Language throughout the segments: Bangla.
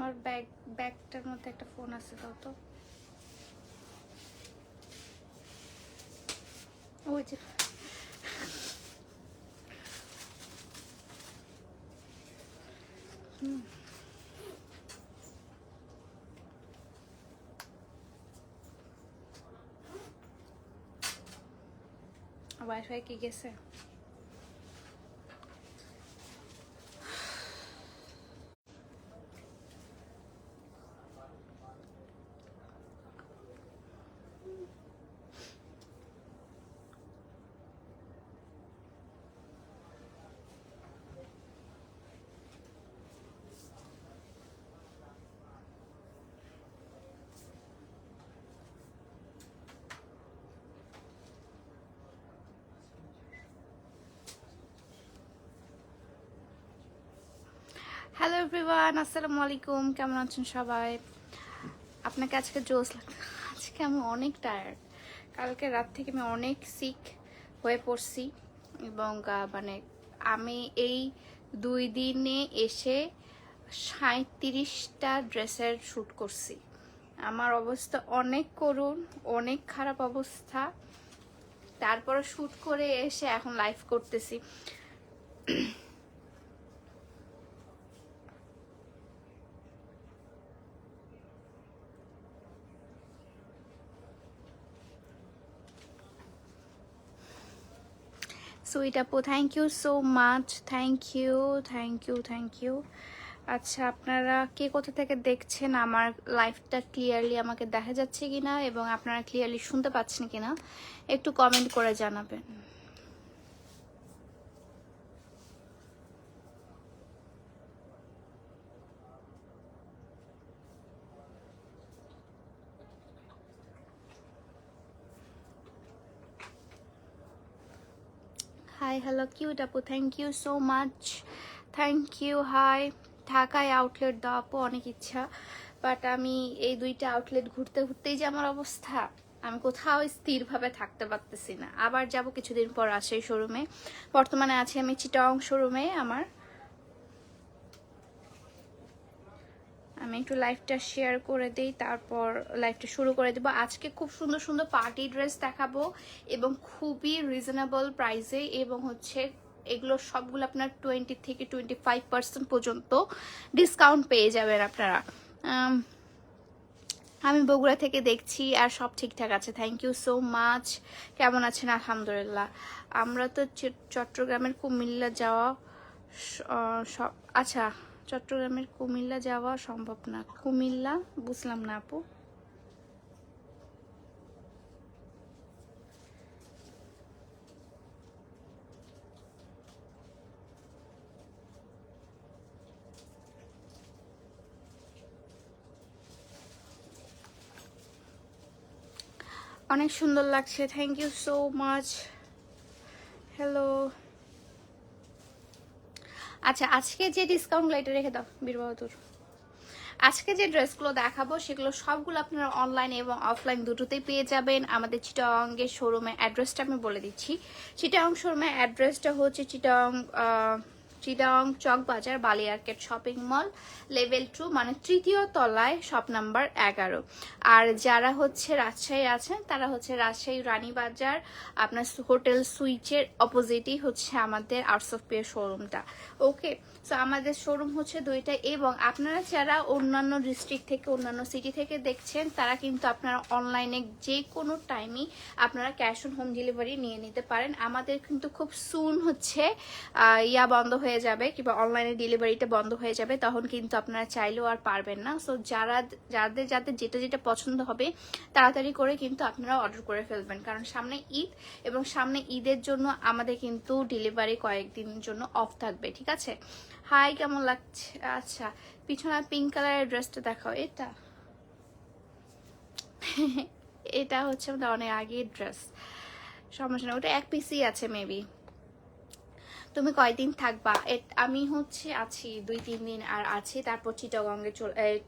আমার ব্যাগ ব্যাগটার মধ্যে একটা ফোন আছে, দাও তো ওই যে হুম। ওয়াইফাই কি গেছে হ্যালো এভরিওয়ান আসসালামু আলাইকুম কেমন আছেন সবাই? আপনাকে আজকে জোস আজকে আমি অনেক টায়ার্ড কালকে রাত থেকে আমি অনেক সিক হয়ে পড়ছি। এবং মানে আমি এই দুই দিনে এসে সাঁত্রিশটা ড্রেসের শ্যুট করছি। আমার অবস্থা অনেক করুণ, অনেক খারাপ অবস্থা। তারপরে শ্যুট করে এসে এখন লাইভ করতেছি। সুইট আপু thank you so much thank you thank you thank you আচ্ছা আপনারা কে কোথা থেকে দেখছেন? আমার লাইফটা ক্লিয়ারলি আমাকে দেখা যাচ্ছে কিনা এবং আপনারা ক্লিয়ারলি শুনতে পাচ্ছেন কিনা, একটু কমেন্ট করে জানাবেন। হাই হ্যালো কিউট আপু thank you so much thank you hi ঢাকায় আউটলেট দাও আপু অনেক ইচ্ছা। বাট আমি এই দুইটা আউটলেট ঘুরতে ঘুরতেই যে আমার অবস্থা, আমি কোথাও স্থিরভাবে থাকতে পারতেছি না। আবার যাব কিছুদিন পর আসে শোরুমে বর্তমানে আছি আমি চিটাং শোরুমে আমার। আমি একটু লাইভটা শেয়ার করে দিই, তারপর লাইভটা শুরু করে দেবো। আজকে খুব সুন্দর সুন্দর পার্টি ড্রেস দেখাবো এবং খুবই রিজনেবল প্রাইসে এবং হচ্ছে এগুলো সবগুলো আপনার টোয়েন্টি থেকে টোয়েন্টি ফাইভ পার্সেন্ট পর্যন্ত ডিসকাউন্ট পেয়ে যাবেন আপনারা। আমি বগুড়া থেকে দেখছি আর সব ঠিকঠাক আছে। থ্যাংক ইউ সো মাচ কেমন আছেন? আলহামদুলিল্লাহ। আমরা তো চট্টগ্রামের কুমিল্লা যাওয়া সব আচ্ছা চট্টগ্রামের কুমিল্লা যাওয়া সম্ভব না। কুমিল্লা? বুঝলাম না আপু। অনেক সুন্দর লাগছে। Thank you so much hello আচ্ছা আজকে যে ডিসকাউন্ট লাইটে রেখে দাও বীরবাহাদুর আজকে যে ড্রেসগুলো দেখাবো, সেগুলো সবগুলো আপনারা অনলাইন এবং অফলাইন দুটোতেই পেয়ে যাবেন। আমাদের চিটাংয়ের শোরুমে অ্যাড্রেসটা আমি বলে দিচ্ছি। চিটাং শোরুমের অ্যাড্রেসটা হচ্ছে চিটাং চিটাং চক বাজার বালিয়ার্কেট শপিং মল, লেভেল টু মানে তৃতীয় তলায় শপ নাম্বার এগারো। আর যারা হচ্ছে রাজশাহী আছেন, তারা হচ্ছে রাজশাহী রানীবাজার, আপনার হোটেল সুইচের অপোজিটই হচ্ছে আমাদের আর্টস অফ পেয়ার শোরুমটা ওকে সো আমাদের শোরুম হচ্ছে দুইটা এবং আপনারা যারা অন্যান্য ডিস্ট্রিক্ট থেকে, অন্যান্য সিটি থেকে দেখছেন, তারা কিন্তু আপনারা অনলাইনে যে কোনো টাইমই আপনারা ক্যাশ অন হোম ডেলিভারি নিয়ে নিতে পারেন। আমাদের কিন্তু খুব সুন হচ্ছে ইয়া বন্ধ হয়ে যাবে কিংবা অনলাইনে ডেলিভারিটা বন্ধ হয়ে যাবে, তখন কিন্তু আপনারা চাইলেও আর পারবেন না। সো যারা, যাদের যাদের যেটা যেটা পছন্দ হবে, তাড়াতাড়ি করে কিন্তু আপনারা অর্ডার করে ফেলবেন। কারণ সামনে ঈদ এবং সামনে ঈদের জন্য আমাদের কিন্তু ডেলিভারি কয়েকদিনের জন্য অফ থাকবে, ঠিক আছে? হাই কেমন লাগছে? আচ্ছা পিছনে পিঙ্ক কালারের ড্রেসটা দেখাও। এটা? এটা হচ্ছে আমাদের অনেক আগের ড্রেস সমস্যা না ওটা এক পিসই আছে মেবি তুমি কয়দিন থাকবা? আমি হচ্ছে আছি দুই, তিন দিন, আর আছি, তারপর চিটাগঙ্গে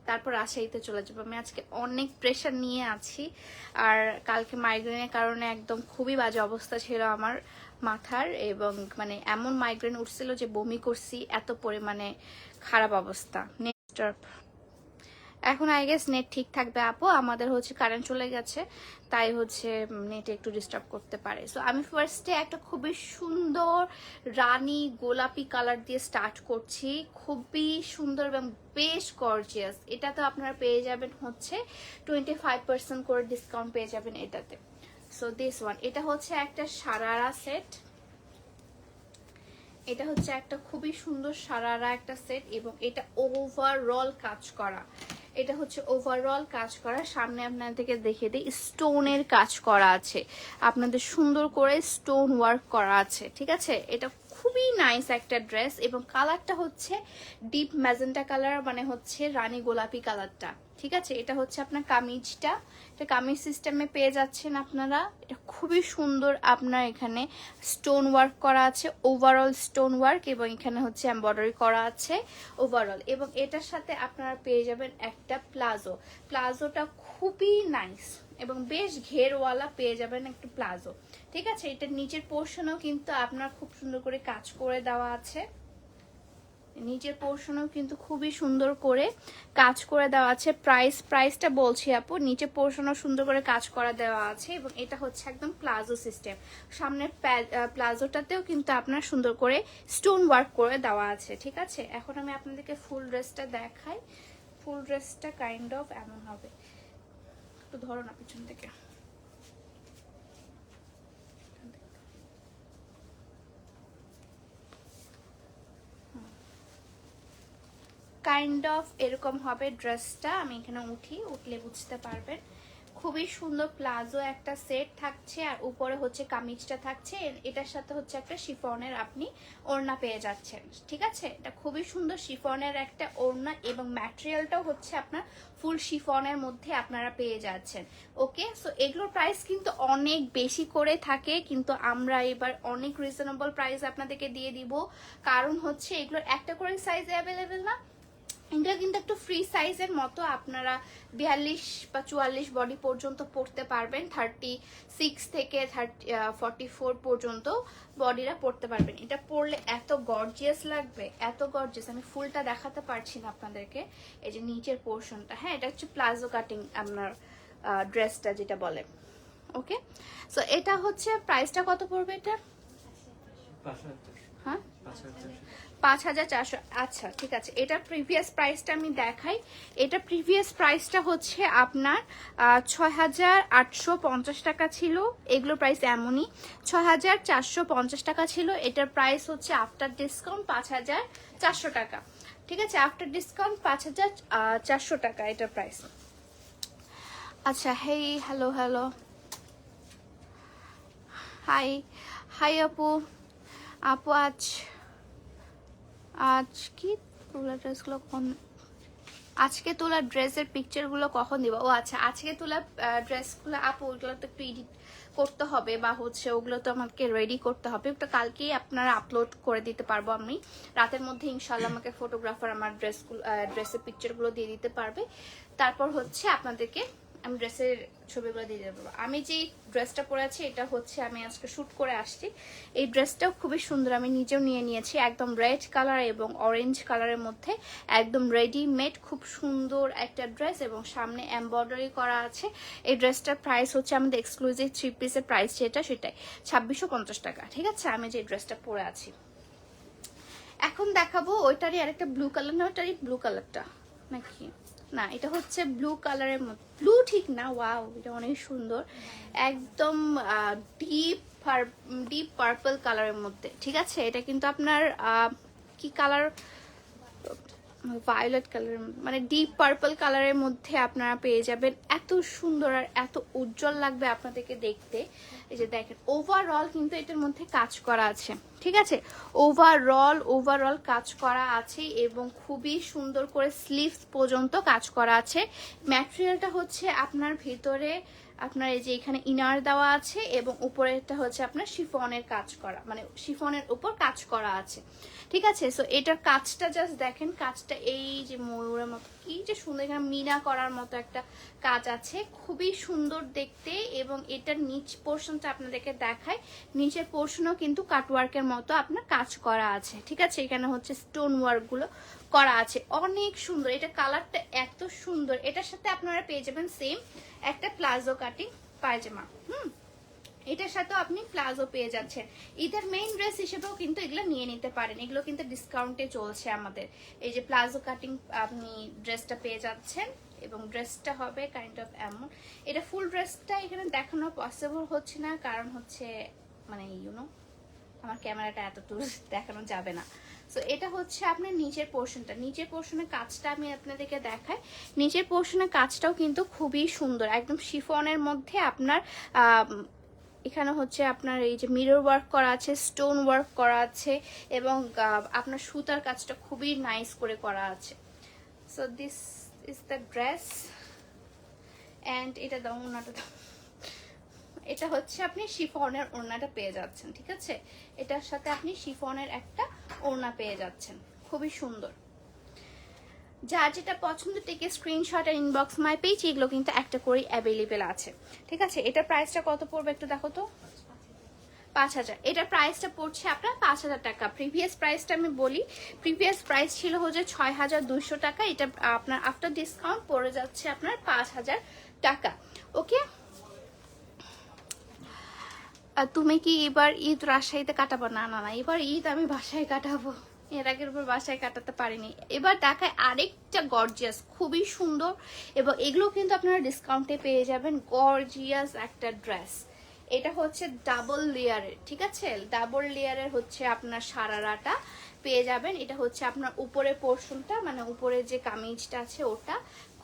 তারপর রাজশাহীতে চলে যাব। আমি আজকে অনেক প্রেশার নিয়ে আছি, আর কালকে মাইগ্রেনের কারণে একদম খুবই বাজে অবস্থা ছিল আমার মাথার এবং মানে এমন মাইগ্রেন উঠছিল যে বমি করছি, এত পরিমাণে খারাপ অবস্থা। নেক্সট এখন আই গেস নেট ঠিক থাকবে আপু, আমাদের হচ্ছে কারেন্ট চলে গেছে, তাই হচ্ছে নেটে একটু ডিস্টার্ব করতে পারে। সো আমি ফার্স্টে একটা খুবই সুন্দর রানী গোলাপি কালার দিয়ে স্টার্ট করছি, খুবই সুন্দর এবং বেশ গর্জিয়াস এটা তো আপনারা পেয়ে যাবেন হচ্ছে টোয়েন্টি ফাইভ পার্সেন্ট করে ডিসকাউন্ট পেয়ে যাবেন এটাতে। সো দিস ওয়ান এটা হচ্ছে একটা সারারা সেট এটা হচ্ছে একটা খুবই সুন্দর সারারা একটা সেট এবং এটা ওভারঅল কাজ করা। এটা হচ্ছে ওভারঅল কাজ করা। সামনে আপনাদেরকে দেখে দিই স্টোনের কাজ করা আছে। আপনাদের সুন্দর করে স্টোন ওয়ার্ক করা আছে, ঠিক আছে? এটা খুবই নাইস একটা ড্রেস এবং কালারটা হচ্ছে ডিপ ম্যাজেন্টা কালার মানে হচ্ছে রানী গোলাপি কালারটা ঠিক আছে? এটা হচ্ছে আপনার কামিজটা। এটা কামিজ সিস্টেমে পেয়ে যাচ্ছেন আপনারা। এটা খুবই সুন্দর আপনার এখানে স্টোন ওয়ার্ক করা আছে ওভারঅল স্টোন ওয়ার্ক এবং এখানে হচ্ছে এমব্রয়ডারি করা আছে ওভারঅল এবং এটার সাথে আপনারা পেয়ে যাবেন একটা প্লাজো। প্লাজোটা খুবই নাইস এবং বেশ ঘেরওয়ালা পেয়ে যাবেন একটু প্লাজো। ঠিক আছে? এটার নিচের পোর্শনও কিন্তু আপনার খুব সুন্দর করে কাজ করে দেওয়া আছে। নিচের পোর্শনেও কিন্তু খুবই সুন্দর করে কাজ করে দেওয়া আছে। প্রাইস প্রাইসটা বলছি আপু নিচের পোর্শনও সুন্দর করে কাজ করা দেওয়া আছে এবং এটা হচ্ছে একদম প্লাজো সিস্টেম সামনের প্লাজোটাতেও কিন্তু আপনার সুন্দর করে স্টোন ওয়ার্ক করে দেওয়া আছে, ঠিক আছে? এখন আমি আপনাদেরকে ফুল ড্রেসটা দেখাই। ফুল ড্রেসটা কাইন্ড অফ এমন হবে। একটু ধরো না পিছন থেকে। কাইন্ড অফ এরকম হবে ড্রেসটা আমি এখানে উঠি, উঠলে বুঝতে পারবেন। খুবই সুন্দর প্লাজো একটা সেট থাকছে, আর উপরে হচ্ছে কামিজটা থাকছে এটার সাথে হচ্ছে একটা শিফনের আপনি ওড়না পেয়ে যাচ্ছেন, ঠিক আছে? এটা খুবই সুন্দর শিফনের একটা ওড়না এবং ম্যাটেরিয়ালটাও হচ্ছে আপনার ফুল শিফনের মধ্যে আপনারা পেয়ে যাচ্ছেন ওকে সো এগুলোর প্রাইস কিন্তু অনেক বেশি করে থাকে, কিন্তু আমরা এবার অনেক রিজনেবল প্রাইস আপনাদেরকে দিয়ে দিব। কারণ হচ্ছে এগুলোর একটা করে সাইজ অ্যাভেলেবেল না এটা কিন্তু একটু ফ্রি সাইজের মতো আপনারা বিয়াল্লিশ বা চুয়াল্লিশ বডি পর্যন্ত পড়তে পারবেন থার্টি সিক্স থেকে থার্টি ফর্টি ফোর পর্যন্ত বডিরা পড়তে পারবেন। এটা পরলে এত গর্জিয়াস লাগবে, এত গর্জিয়াস আমি ফুলটা দেখাতে পারছি না আপনাদেরকে, এই যে নিচের পোর্শনটা হ্যাঁ এটা হচ্ছে প্লাজো কাটিং আপনার ড্রেসটা যেটা বলে। ওকে সো এটা হচ্ছে প্রাইসটা কত পড়বে এটা। হ্যাঁ? পাঁচ হাজার চারশো। আচ্ছা ঠিক আছে। এটা প্রিভিয়াস প্রাইসটা আমি দেখাই। এটা প্রিভিয়াস প্রাইসটা হচ্ছে আপনার ছয় হাজার আটশো পঞ্চাশ টাকা ছিল। এগুলোর প্রাইস এমনই। ছয় হাজার চারশো পঞ্চাশ টাকা ছিল। এটার প্রাইস হচ্ছে আফটার ডিসকাউন্ট পাঁচ হাজার চারশো টাকা। ঠিক আছে? আফটার ডিসকাউন্ট পাঁচ হাজার চারশো টাকা এটার প্রাইস আচ্ছা hey hello hello hi hi আপু। আপু, আজ আজ কি তোলা ড্রেসগুলো কখন? আজকে তোলা ড্রেসের পিকচারগুলো কখন দিব? ও আচ্ছা আজকে তোলা ড্রেসগুলো আপু, ওগুলো তো একটু এডিট করতে হবে বা হচ্ছে ওগুলো তো আমাকে রেডি করতে হবে। ওটা কালকেই আপনারা আপলোড করে দিতে পারব আমি। রাতের মধ্যে ইনশাল্লাহ আমাকে ফটোগ্রাফার আমার ড্রেসগুলো ড্রেসের পিকচারগুলো দিয়ে দিতে পারবে। তারপর হচ্ছে আপনাদেরকে আমি ড্রেসের ছবিগুলো দিয়ে দেবো। আমি যেই ড্রেসটা পরে আছি, এটা হচ্ছে আমি আজকে শ্যুট করে আসছি। এই ড্রেসটাও খুবই সুন্দর, আমি নিজেও নিয়ে নিয়েছি। একদম রেড কালার এবং অরেঞ্জ কালারের মধ্যে একদম রেডিমেড, খুব সুন্দর একটা ড্রেস এবং সামনে এমব্রয়ডারি করা আছে। এই ড্রেসটার প্রাইস হচ্ছে আমাদের এক্সক্লুসিভ থ্রি পিসের প্রাইস যেটা, সেটাই। ছাব্বিশশো টাকা, ঠিক আছে? আমি যে ড্রেসটা পরে আছি। এখন দেখাবো ওইটারই আরেকটা ব্লু কালার না, ওইটারই ব্লু কালারটা নাকি? না, এটা হচ্ছে ব্লু কালারের ব্লু ঠিক না ওয়াও এটা অনেক সুন্দর। একদম ডিপ ডিপ পার্পল কালারের মধ্যে, ঠিক আছে? এটা কিন্তু আপনার কি কালার ভায়োলেট কালার মানে ডিপ পার্পল কালারের মধ্যে আপনারা পেয়ে যাবেন। এত সুন্দর আর এত উজ্জ্বল লাগবে আপনাদেরকে দেখতে। এই যে দেখেন ওভারঅল কিন্তু এটার মধ্যে কাজ করা আছে, ঠিক আছে? ওভারঅল ওভারঅল কাজ করা আছে এবং খুবই সুন্দর করে স্লিভস পর্যন্ত কাজ করা আছে। ম্যাটেরিয়ালটা হচ্ছে আপনার ভিতরে, আপনার এই যে এখানে ইনার দেওয়া আছে এবং উপরেরটা হচ্ছে আপনার শিফনের কাজ করা মানে শিফনের উপর কাজ করা আছে। ঠিক আছে? সো এটার কাজটা জাস্ট দেখেন, কাজটা এই যে ময়ূরের মতো, কি যে সুন্দর, এখানে মিনা করার মতো একটা কাজ আছে। খুবই সুন্দর দেখতে এবং এটার নিচ পোর্শনটা আপনাদেরকে দেখায় নিচের পোর্শনও কিন্তু কাটওয়ার্কের মতো আপনার কাজ করা আছে। ঠিক আছে? এখানে হচ্ছে স্টোন ওয়ার্কগুলো করা আছে। অনেক সুন্দর। এটা কালারটা এত সুন্দর। এটার সাথে আপনারা পেয়ে যাবেন সেম একটা প্লাজো কাটিং পায়জামা। হুম? এটার সাথেও আপনি প্লাজো পেয়ে যাচ্ছেন। ঈদের মেইন ড্রেস হিসেবেও কিন্তু এগুলো নিয়ে নিতে পারেন। এগুলো কিন্তু ডিসকাউন্টে চলছে আমাদের। এই যে প্লাজো কাটিং আপনি ড্রেসটা পেয়ে যাচ্ছেন এবং ড্রেসটা হবে কাইন্ড অফ এমন। এটা ফুল ড্রেসটা এখানে দেখানো পসিবল হচ্ছে না, কারণ হচ্ছে মানে ইউনো আমার ক্যামেরাটা এত দূর দেখানো যাবে না। সো এটা হচ্ছে আপনার নিচের পোর্শনটা নিচের পোর্শনের কাজটা আমি আপনাদেরকে দেখাই। নিচের পোর্শনের কাজটাও কিন্তু খুবই সুন্দর। একদম শিফনের মধ্যে আপনার এখানে হচ্ছে আপনার এই যে মিরর ওয়ার্ক করা আছে স্টোন ওয়ার্ক করা আছে এবং আপনার সুতার কাজটা খুবই নাইস করে করা আছে। So this is the dress and এটা দাও, ওনাটা এটা হচ্ছে আপনি শিফনের ওড়নাটা পেয়ে যাচ্ছেন, ঠিক আছে? এটার সাথে আপনি শিফনের একটা ওড়না পেয়ে যাচ্ছেন। খুবই সুন্দর। যার যেটা পছন্দ থেকে স্ক্রিনশট আর ইনবক্স মাই পেজ এগুলো কিন্তু একটা করে অ্যাভেলেবেল আছে। ঠিক আছে? এটার প্রাইসটা কত পড়বে একটু দেখো তো? পাঁচ হাজার। এটার প্রাইসটা পড়ছে আপনার পাঁচ হাজার টাকা। প্রিভিয়াস প্রাইসটা আমি বলি প্রিভিয়াস প্রাইস ছিল হচ্ছে ছয় হাজার দুইশো টাকা। এটা আপনার আফটার ডিসকাউন্ট পড়ে যাচ্ছে আপনার পাঁচ হাজার টাকা। ওকে তুমি কি এবার ঈদ রাজশাহীতে কাটাবো? না না না, এবার ঈদ আমি বাসায় কাটাবো। এর আগের উপর বাসায় কাটাতে পারিনি। এবার দেখায় আরেকটা গর্জিয়াস খুবই সুন্দর এবং এগুলো কিন্তু আপনারা ডিসকাউন্টে পেয়ে যাবেন গর্জিয়াস একটা ড্রেস এটা হচ্ছে ডাবল লেয়ারের ঠিক আছে? ডাবল লেয়ারের হচ্ছে আপনার সারারাটা পেয়ে যাবেন। এটা হচ্ছে আপনার উপরে পোর্শনটা মানে উপরে যে কামিজটা আছে ওটা।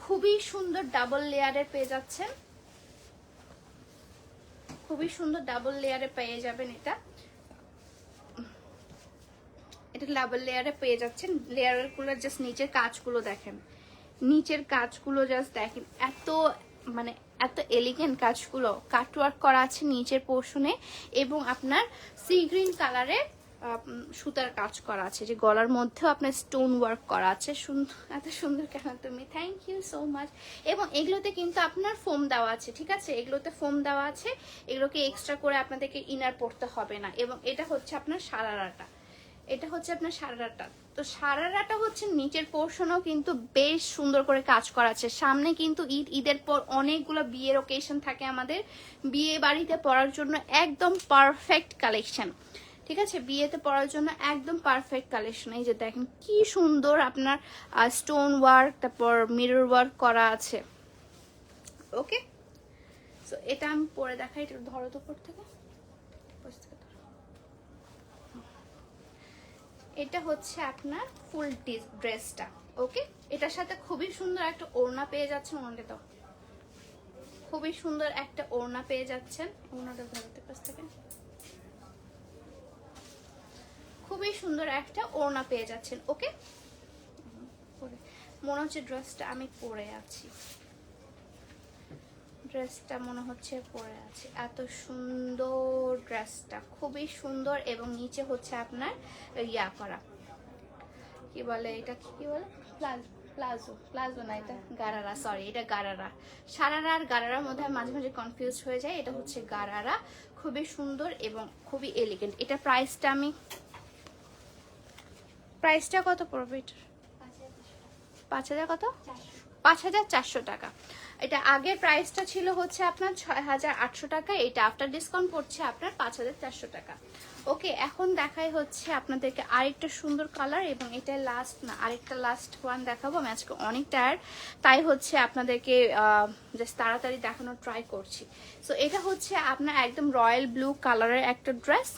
খুবই সুন্দর ডাবল লেয়ারের পেয়ে যাচ্ছেন। খুবই সুন্দর ডাবল লেয়ারে পেয়ে যাবেন এটা। এটা ডাবল লেয়ারে পেয়ে যাচ্ছেন। লেয়ারেরগুলো জাস্ট নিচের কাজগুলো দেখেন। নিচের কাজগুলো জাস্ট দেখেন। এত মানে এত এলিগেন্ট কাজগুলো। কাটওয়ার্ক করা আছে নিচের পোর্শনে এবং আপনার সি গ্রিন কালারের সুতার কাজ করা আছে। যে গলার মধ্যেও আপনার স্টোন ওয়ার্ক করা আছে। সুন্দর এত সুন্দর কেন তুমি। থ্যাংক ইউ সো মাচ এবং এগুলোতে কিন্তু আপনার ফোম দেওয়া আছে, ঠিক আছে? এগুলোতে ফোম দেওয়া আছে। এগুলোকে এক্সট্রা করে আপনাদেরকে ইনার পড়তে হবে না। এবং এটা হচ্ছে আপনার সারারাটা। এটা হচ্ছে আপনার সারারাটা। তো সারারাটা হচ্ছে নিচের পোর্শনও কিন্তু বেশ সুন্দর করে কাজ করা আছে। সামনে কিন্তু ঈদ, ঈদের পর অনেকগুলো বিয়ের ওকেশন থাকে আমাদের। বিয়ে বাড়িতে পড়ার জন্য একদম পারফেক্ট কালেকশন ঠিক আছে? বিয়েতে পড়ার জন্য একদম পারফেক্ট কালেকশন এই যে দেখেন, কি সুন্দর আপনার স্টোন ওয়ার্ক তারপর মিরর ওয়ার্ক করা আছে। ওকে সো এটা আমি পরে দেখাই। একটু ধরো তো থেকে উপর থেকে ধরো। এটা হচ্ছে আপনার ফুল ড্রেসটা, ওকে? এটার সাথে খুবই সুন্দর একটা ওড়না পেয়ে যাচ্ছেন ওনাটা তো খুবই সুন্দর একটা ওড়না পেয়ে যাচ্ছেন। ওড়নাটা ধরতে পাশ থেকে খুবই সুন্দর একটা ওড়না পেয়ে যাচ্ছেন, ওকে? মনে হচ্ছে ড্রেসটা আমি পরে আছি। ড্রেসটা মনে হচ্ছে পরে আছে। এত সুন্দর ড্রেসটা খুবই সুন্দর এবং নিচে হচ্ছে আপনার ইয়া করা। কি বলে এটা কি বলে? প্লাজো প্লাজো প্লাজো না এটা গারারা সরি এটা গারারা। সারারা আর গারারার মধ্যে মাঝে মাঝে কনফিউজ হয়ে যায় এটা হচ্ছে গারারা। খুবই সুন্দর এবং খুবই এলিগেন্ট এটা প্রাইসটা আমি প্রাইসটা কত পড়বে এটার? পাঁচ হাজার কত? পাঁচ হাজার চারশো টাকা। এটা আগের প্রাইসটা ছিল হচ্ছে আপনার ছয় হাজার আটশো টাকা, এটা আফটার ডিসকাউন্ট পড়ছে আপনার পাঁচ হাজার চারশো টাকা। ওকে এখন দেখাই হচ্ছে আপনাদেরকে আরেকটা সুন্দর কালার এবং এটা লাস্ট না, আরেকটা লাস্ট ওয়ান দেখাবো। আমি আজকে অনেক টায়ার তাই হচ্ছে আপনাদেরকে জাস্ট তাড়াতাড়ি দেখানোর ট্রাই করছি। সো এটা হচ্ছে আপনার একদম রয়্যাল ব্লু কালারের একটা ড্রেস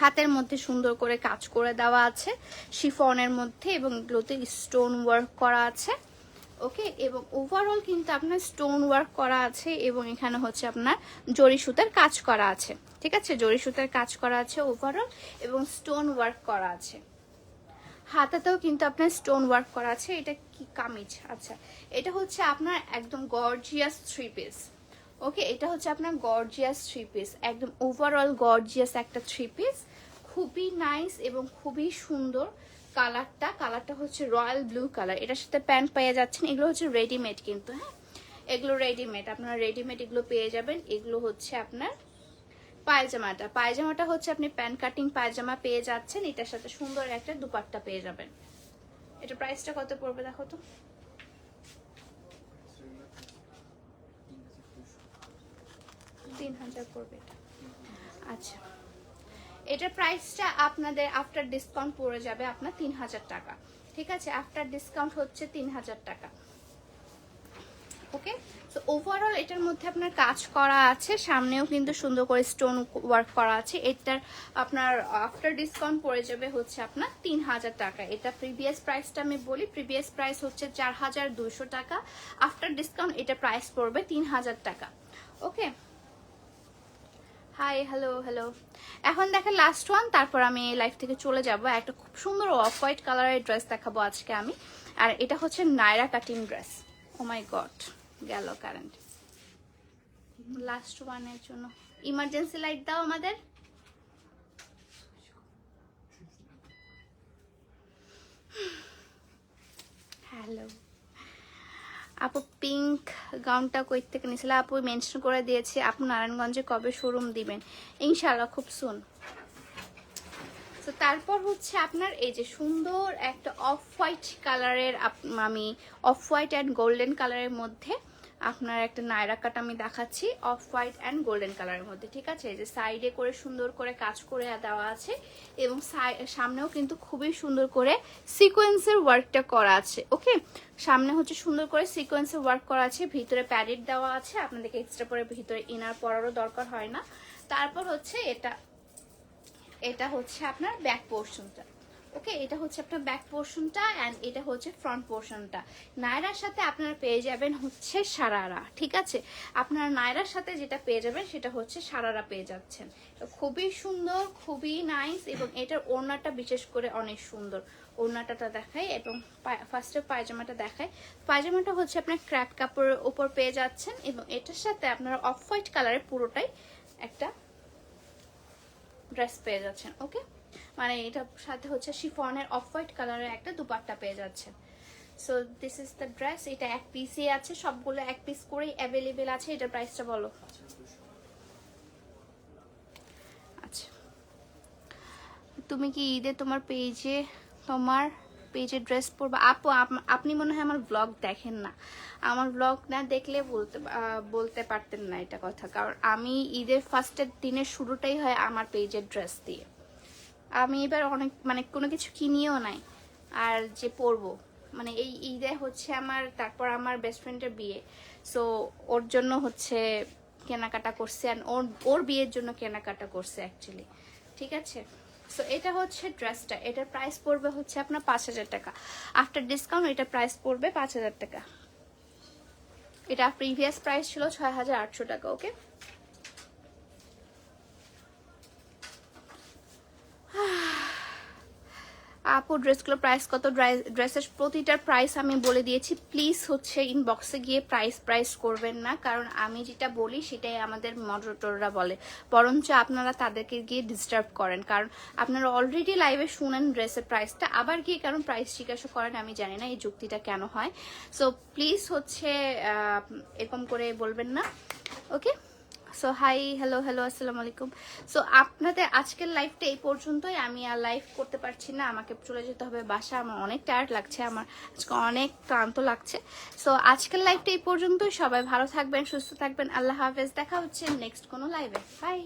হাতের মধ্যে সুন্দর করে কাজ করে দেওয়া আছে শিফনের মধ্যে এবং এগুলোতে স্টোন ওয়ার্ক করা আছে। ওকে এবং ওভারঅল কিন্তু আপনার স্টোন ওয়ার্ক করা আছে এবং এখানে হচ্ছে আপনার জরি সুতার কাজ করা আছে। ঠিক আছে? জরি সুতার কাজ করা আছে ওভারঅল এবং স্টোন ওয়ার্ক করা আছে। হাতাতেও কিন্তু আপনার স্টোন ওয়ার্ক করা আছে। এটা কি কামিজ? আচ্ছা এটা হচ্ছে আপনার একদম গর্জিয়াস থ্রি পিস ওকে এটা হচ্ছে আপনার গর্জিয়াস থ্রি পিস একদম ওভারঅল গর্জিয়াস একটা থ্রি পিস খুবই নাইস এবং খুবই সুন্দর। কালারটা কালারটা হচ্ছে রয়্যাল ব্লু কালার। এটার সাথে প্যান্ট পেয়ে যাচ্ছেন। এগুলো হচ্ছে রেডিমেড কিন্তু হ্যাঁ? এগুলো রেডিমেড। আপনারা রেডিমেড এগুলো পেয়ে যাবেন। এগুলো হচ্ছে আপনার পায়জামাটা। পায়জামাটা হচ্ছে আপনি প্যান্ট কাটিং পায়জামা পেয়ে যাচ্ছেন। এটার সাথে সুন্দর একটা দুপাট্টা পেয়ে যাবেন। এটা প্রাইসটা কত পড়বে দেখো তো? তিন হাজার পড়বে এটা। আচ্ছা। এটার প্রাইসটা আপনাদের আফটার ডিসকাউন্ট পড়ে যাবে আপনার তিন হাজার টাকা। ঠিক আছে? আফটার ডিসকাউন্ট হচ্ছে তিন হাজার টাকা। ওকে তো ওভারঅল এটার মধ্যে আপনার কাজ করা আছে। সামনেও কিন্তু সুন্দর করে স্টোন ওয়ার্ক করা আছে। এটার আপনার আফটার ডিসকাউন্ট পড়ে যাবে হচ্ছে আপনার তিন হাজার টাকা। এটা প্রিভিয়াস প্রাইসটা আমি বলি। প্রিভিয়াস প্রাইস হচ্ছে চার হাজার দুশো টাকা। আফটার ডিসকাউন্ট এটা প্রাইস পড়বে তিন হাজার টাকা। ওকে হাই হ্যালো হ্যালো এখন দেখেন লাস্ট ওয়ান তারপর আমি লাইফ থেকে চলে যাব। একটা খুব সুন্দর অফ হোয়াইট কালারের ড্রেস দেখাবো আজকে আমি। আর এটা হচ্ছে Naira cutting dress oh my God গেল কারেন্ট লাস্ট ওয়ানের জন্য। ইমার্জেন্সি লাইট দাও আমাদের হ্যালো আপু পিঙ্ক গাউনটা কই থেকে নিয়েছিল আপু মেনশন করে দিয়েছে, আপু নারায়ণগঞ্জে কবে শোরুম দিবেন? ইনশাল্লাহ খুব সুন তো তারপর হচ্ছে আপনার এই যে সুন্দর একটা অফ হোয়াইট কালারের আমি অফ হোয়াইট অ্যান্ড গোল্ডেন কালারের মধ্যে আপনার একটা নায়রা কাট আমি দেখাচ্ছি অফ হোয়াইট অ্যান্ড গোল্ডেন কালারের মধ্যে, ঠিক আছে? যে সাইডে করে সুন্দর করে কাজ করে দেওয়া আছে এবং সামনেও কিন্তু খুবই সুন্দর করে সিকোয়েন্সের ওয়ার্কটা করা আছে ওকে সামনে হচ্ছে সুন্দর করে সিকোয়েন্সের ওয়ার্ক করা আছে, ভিতরে প্যাডেড দেওয়া আছে, আপনাদেরকে এক্সট্রা করে ভিতরে ইনার পরারও দরকার হয় না। তারপর হচ্ছে এটা এটা হচ্ছে আপনার ব্যাক পোর্শনটা ওকে এটা হচ্ছে আপনার ব্যাক পোর্শনটা অ্যান্ড এটা হচ্ছে ফ্রন্ট পোর্শনটা নায়রার সাথে আপনারা পেয়ে যাবেন হচ্ছে সারারা, ঠিক আছে? আপনারা নায়রার সাথে যেটা পেয়ে যাবেন সেটা হচ্ছে সারারা পেয়ে যাচ্ছেন। খুবই সুন্দর, খুবই নাইস এবং এটার ওড়নাটা বিশেষ করে অনেক সুন্দর। ওড়নাটা দেখাই এবং ফার্স্টে পায়জামাটা দেখায় পায়জামাটা হচ্ছে আপনার ক্র্যাপ কাপড়ের উপর পেয়ে যাচ্ছেন এবং এটার সাথে আপনারা অফ হোয়াইট কালারের পুরোটাই একটা ড্রেস পেয়ে যাচ্ছেন ওকে মানে এটার সাথে হচ্ছে শিফনের অফ হোয়াইট কালারের একটা দুপাট্টা পেয়ে যাচ্ছেন so this is the dress এটা এক পিসই আছে, সবগুলো এক পিস করেই অ্যাভেলেবেল আছে। এটার প্রাইসটা বলো। আচ্ছা। তুমি কি ঈদে তোমার পেজে তোমার পেজে ড্রেস পরবা? আপু, আপ- আপনি মনে হয় আমার ব্লগ দেখেন না। আমার ব্লগ না দেখলে বলতে বলতে পারতেন না এটা কথা। কারণ আমি ঈদের ফার্স্টের দিনের শুরুটাই হয় আমার পেজের ড্রেস দিয়ে। আমি এবার অনেক মানে কোনো কিছু কিনিও নাই। আর যে পরবো মানে এই ঈদে হচ্ছে আমার, তারপর আমার বেস্ট ফ্রেন্ডের বিয়ে। সো ওর জন্য হচ্ছে কেনাকাটা করছে আর ওর ওর বিয়ের জন্য কেনাকাটা করছে অ্যাকচুয়ালি ঠিক আছে? সো এটা হচ্ছে ড্রেসটা এটার প্রাইস পড়বে হচ্ছে আপনার পাঁচ হাজার টাকা। আফটার ডিসকাউন্ট এটা প্রাইস পড়বে পাঁচ হাজার টাকা। এটা প্রিভিয়াস প্রাইস ছিল ছয় হাজার আটশো টাকা ওকে আপু ড্রেসগুলো প্রাইস কত? ড্রেসের প্রতিটার প্রাইস আমি বলে দিয়েছি। প্লিজ হচ্ছে ইনবক্সে গিয়ে প্রাইস প্রাইস করবেন না। কারণ আমি যেটা বলি, সেটাই আমাদের মডারেটররা বলে। বরঞ্চ আপনারা তাদেরকে গিয়ে ডিস্টার্ব করেন। কারণ আপনারা অলরেডি লাইভে শুনেন ড্রেসের প্রাইসটা আবার গিয়ে কারণ প্রাইস জিজ্ঞাসা করেন, আমি জানি না এই যুক্তিটা কেন হয়। সো প্লিজ হচ্ছে এরকম করে বলবেন না। Okay so hi hello hello আসসালামু আলাইকুম সো আপনাদের আজকের লাইফটা এই পর্যন্তই। আমি আর লাইফ করতে পারছি না। আমাকে চলে যেতে হবে বাসা আমার অনেক টায়ার্ড লাগছে। আমার আজকে অনেক ক্লান্ত লাগছে। সো আজকের লাইফটা এই পর্যন্তই। সবাই ভালো থাকবেন, সুস্থ থাকবেন। আল্লাহ হাফেজ। দেখা হচ্ছে নেক্সট কোনো লাইভে বাই